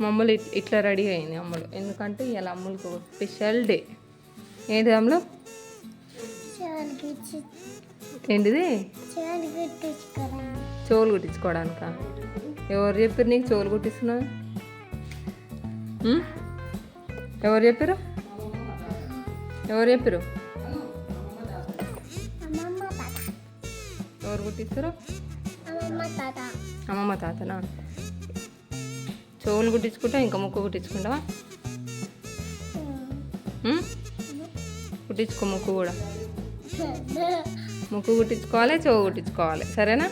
మమ్మల్ని ఇట్- ఇట్లా రెడీ అయింది అమ్మలు. ఎందుకంటే ఇలా అమ్ములకు స్పెషల్ డే ఏంటి అమ్మలు? ఏంటిది? చెవులు కుట్టించుకోవడానిక? ఎవరు చెప్పారు నీకు చెవులు కుట్టిస్తున్నావు? ఉం? ఎవరు చెప్పారు ఎవరు చెప్పారు ఎవరు కుట్టిస్తారు అమ్మమ్మ తాతనా? చెవులు కుట్టించుకుంటా ఇంకా ముక్కు కుట్టించుకుంటావా? కుట్టించుకో ముక్కు కూడా. ముక్కు కుట్టించుకోవాలి చెవు కుట్టించుకోవాలి. సరేనా?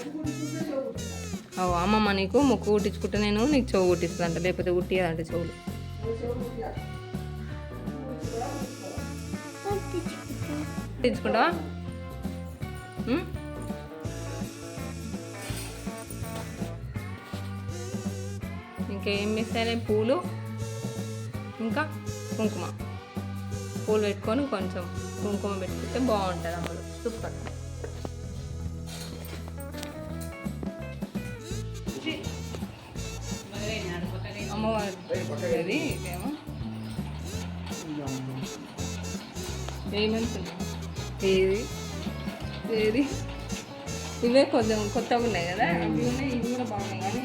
ఓ అమ్మమ్మ నీకు ముక్కు కుట్టించుకుంటే నేను నీకు చెవు కుట్టిస్తుందంట లేకపోతే కుట్టియదంట చెవులు. కుట్టించుకుంటావా? ఉం? ఇంకేం మిస్ అయినాయి పూలు ఇంకా కుంకుమ. పూలు పెట్టుకొని కొంచెం కుంకుమ పెట్టుకుంటే బాగుంటుంది అమ్మలు సూపర్ అమ్మవారి ఇదేమో? ఏమనుకున్నా ఏది? ఏది? ఇవే కొంచెం కొత్తగా ఉన్నాయి కదా? ఇవి ఉన్నాయి ఇవి కూడా బాగున్నాయి కానీ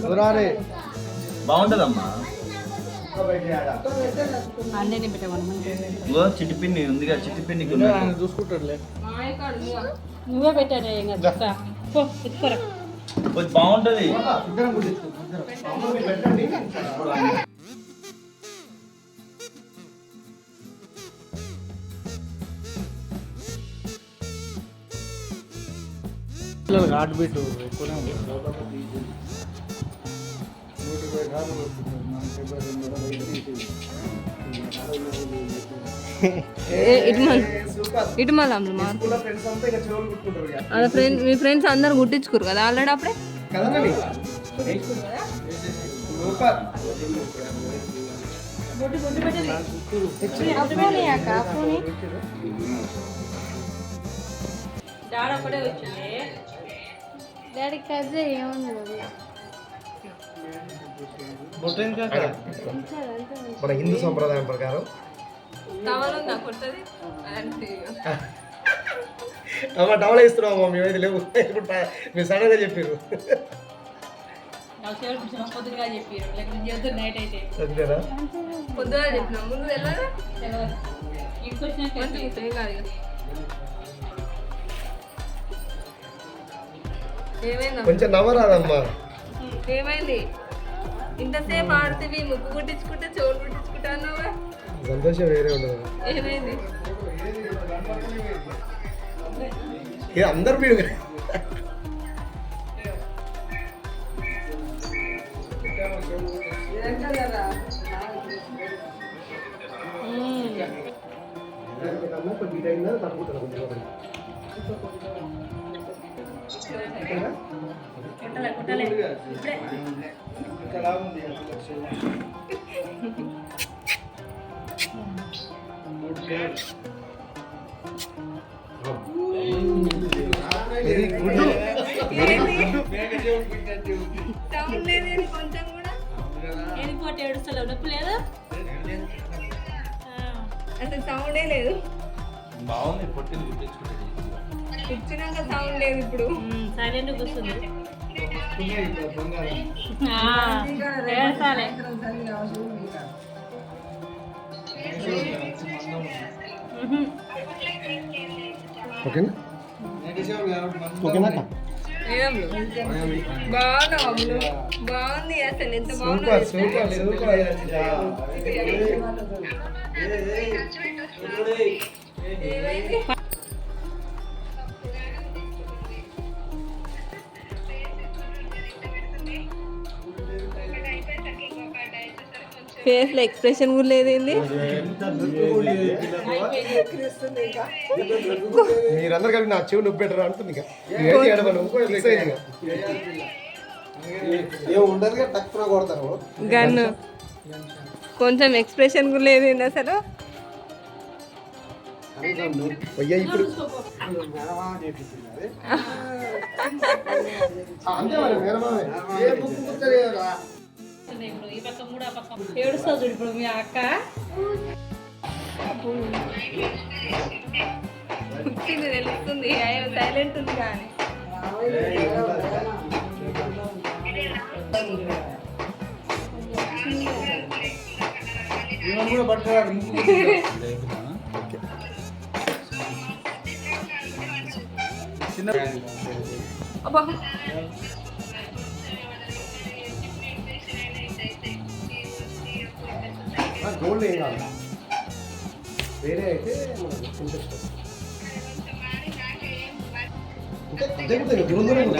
నువ్వు రారే బాగుంటదమ్మా. చిట్టి పిండి ఉంది కదా చిట్టి ఆయన చూసుకుంటాడులే. నువ్వా? నువ్వే కొంచెం బాగుంటది. హార్ట్ బీట్ ఎక్కువనే ఉంది. నూట ఇరవై సార్లు కొట్టుకుంటారు. మన ఫిబ్రవరి రెండు వేల ఐదు ఏ, ఇటు మళ్ళీ ఇటు మళ్ళీ అమ్ములు మారు ఫ్రెండ్స్ మీ ఫ్రెండ్స్ అందరు గుట్టించుకోరు కదా ఆల్రెడీ అప్పుడే? డాడీ కజ్జ ఏముంది మన హిందూ సంప్రదాయం ప్రకారం కావాలందా కొట్టది అమ్మ టవల్ ఇస్తున్నావు మేమైతే లేవు. ఇప్పుడు మీరు సడన్గా చెప్పారు పొద్దుగా చెప్పారు నైట్ అయితే. పొద్దున చెప్పిన ముందు ఇంటికి వచ్చినాక కాదు కొంచెం నవ్వరాదమ్మా. ఏమైంది? ఇంతసేపు ఆడుతుంది ముక్కు కుట్టించుకుంటే చెవులు కుట్టించుకుంటా అన్నావా సంతోషం వేరే ఉండదు. ఏమైంది? ఇది అందరు మీరు కుట్టలే కుట్టలే. ఇప్పుడే. వెరీ గుడ్ సౌండ్ లేదు కొంచెం కూడా ఏది పోటీ ఏడుస్తలేవు నొప్పి లేదు అసలు సౌండే లేదు బాగుంది సౌండ్ లేదు ఇప్పుడు సైలెంట్ కూర్చుంది ఏడ్చాలే ఓకేనా? ఓకేనా బాగుంది అసలు ఎంత బాగుంది ఫేస్లో ఎక్స్ప్రెషన్ కూడా లేదేంది మీరందరూ కలిపి నా చెవి నొప్పి పెట్టరా అంటుంది గన్ను కొంచెం ఎక్స్ప్రెషన్ కూడా లేదేంది అసలు? ఇప్పుడు ఆ, అంతే మరి కదా. ఇప్పుడు. ఈ పక్క మూడు ఆ పక్క ఏడుస్తా చూడు ఇప్పుడు మీ అక్క. వచ్చింది తెలుస్తుంది. అయ్యో సైలెంట్ ఉంది కానీ. కూడా ముక్కు గోల్డ్ ఏం కాదు వేరే అయితే మనకు ఇంట్రెస్ట్ దొరుకుతుంది దూరం దూరం